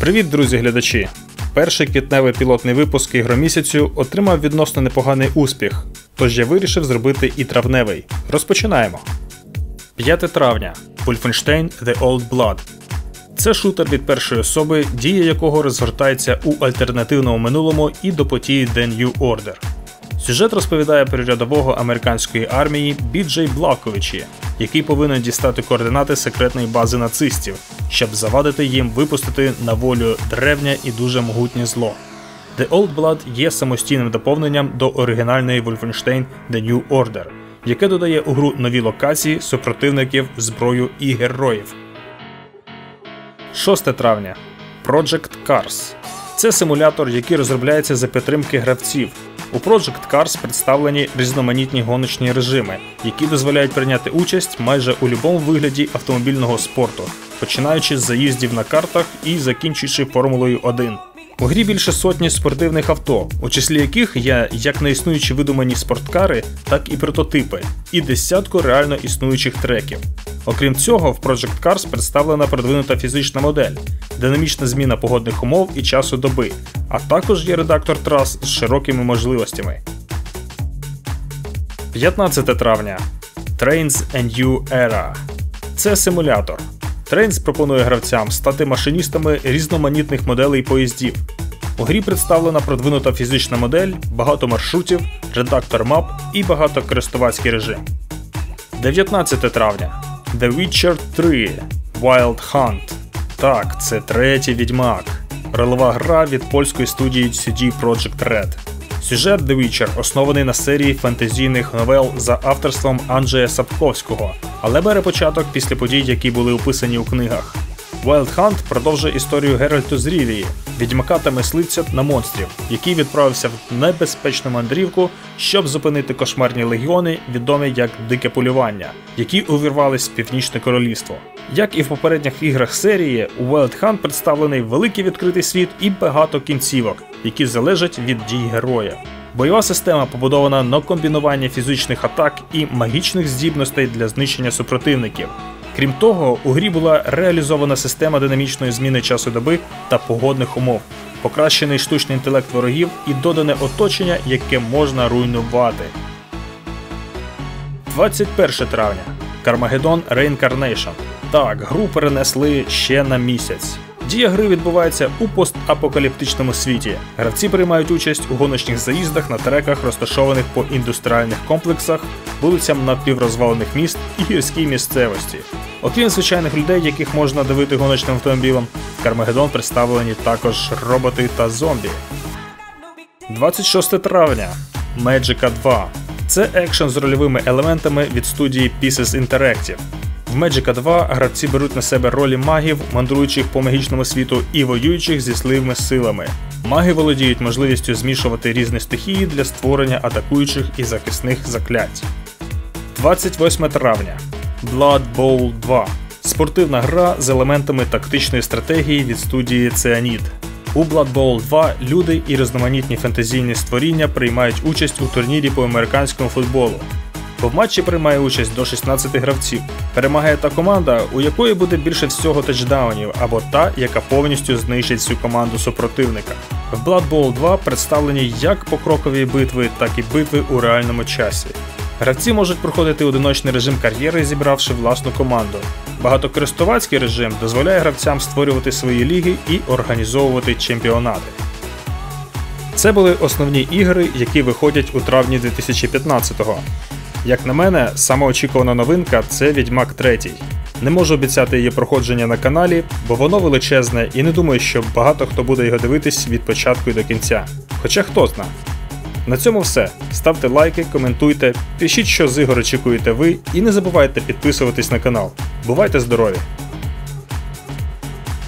Привіт, друзі глядачі! Перший квітневий пілотний випуск ігромісяцю отримав відносно непоганий успіх, тож я вирішив зробити і травневий. Розпочинаємо. 5 травня. Wolfenstein The Old Blood. Це шутер від першої особи, дія якого розгортається у альтернативному минулому і до події The New Order. Сюжет розповідає про рядового американської армії Біджей Блаковичі, який повинен дістати координати секретної бази нацистів, щоб завадити їм випустити на волю древнє і дуже могутнє зло. The Old Blood є самостійним доповненням до оригінальної Wolfenstein The New Order, яке додає у гру нові локації, супротивників, зброю і героїв. 6 травня Project Cars. Це симулятор, який розробляється за підтримки гравців. У Project Cars представлені різноманітні гоночні режими, які дозволяють прийняти участь майже у будь-якому вигляді автомобільного спорту, починаючи з заїздів на картах і закінчуючи Формулою 1. У грі більше сотні спортивних авто, у числі яких є як неіснуючі видумані спорткари, так і прототипи, і десятку реально існуючих треків. Окрім цього, в Project Cars представлена продвинута фізична модель, динамічна зміна погодних умов і часу доби, а також є редактор трас з широкими можливостями. 15 травня Trains A New Era. Це симулятор. Trains пропонує гравцям стати машиністами різноманітних моделей поїздів. У грі представлена продвинута фізична модель, багато маршрутів, редактор мап і багатокористувацький режим. 19 травня The Witcher 3 Wild Hunt. Так, це третій відьмак. Ролова гра від польської студії CD Projekt Red. Сюжет The Witcher оснований на серії фентезійних новел за авторством Анджея Сапковського, але бере початок після подій, які були описані у книгах. Wild Hunt продовжує історію Геральту з Рівії, відьмака та мисливця на монстрів, який відправився в небезпечну мандрівку, щоб зупинити кошмарні легіони, відомі як Дике полювання, які увірвались в північне королівство. Як і в попередніх іграх серії, у Wild Hunt представлений великий відкритий світ і багато кінцівок, які залежать від дій героя. Бойова система побудована на комбінуванні фізичних атак і магічних здібностей для знищення супротивників. Крім того, у грі була реалізована система динамічної зміни часу доби та погодних умов, покращений штучний інтелект ворогів і додане оточення, яке можна руйнувати. 21 травня. Carmageddon Reincarnation. Так, гру перенесли ще на місяць. Дія гри відбувається у постапокаліптичному світі. Гравці приймають участь у гоночних заїздах на треках, розташованих по індустріальних комплексах, вулицям напіврозвалених міст і гірській місцевості. Окрім звичайних людей, яких можна дивити гоночним автомобілем, в Кармагеддон представлені також роботи та зомбі. 26 травня Magica 2. Це екшен з рольовими елементами від студії Pieces Interactive. Magica 2 гравці беруть на себе ролі магів, мандруючих по магічному світу і воюючих зі злими силами. Маги володіють можливістю змішувати різні стихії для створення атакуючих і захисних заклять. 28 травня Blood Bowl 2 спортивна гра з елементами тактичної стратегії від студії Cyanid. У Blood Bowl 2 люди і різноманітні фентезійні створіння приймають участь у турнірі по американському футболу. В матчі приймає участь до 16 гравців. Перемагає та команда, у якої буде більше всього тачдаунів, або та, яка повністю знищить всю команду супротивника. В Blood Bowl 2 представлені як покрокові битви, так і битви у реальному часі. Гравці можуть проходити одиночний режим кар'єри, зібравши власну команду. Багатокористувацький режим дозволяє гравцям створювати свої ліги і організовувати чемпіонати. Це були основні ігри, які виходять у травні 2015-го. Як на мене, самоочікувана новинка це Відьмак 3. Не можу обіцяти її проходження на каналі, бо воно величезне і не думаю, що багато хто буде його дивитись від початку і до кінця. Хоча хто зна. На цьому все. Ставте лайки, коментуйте, пишіть, що з ігор очікуєте ви, і не забувайте підписуватись на канал. Бувайте здорові!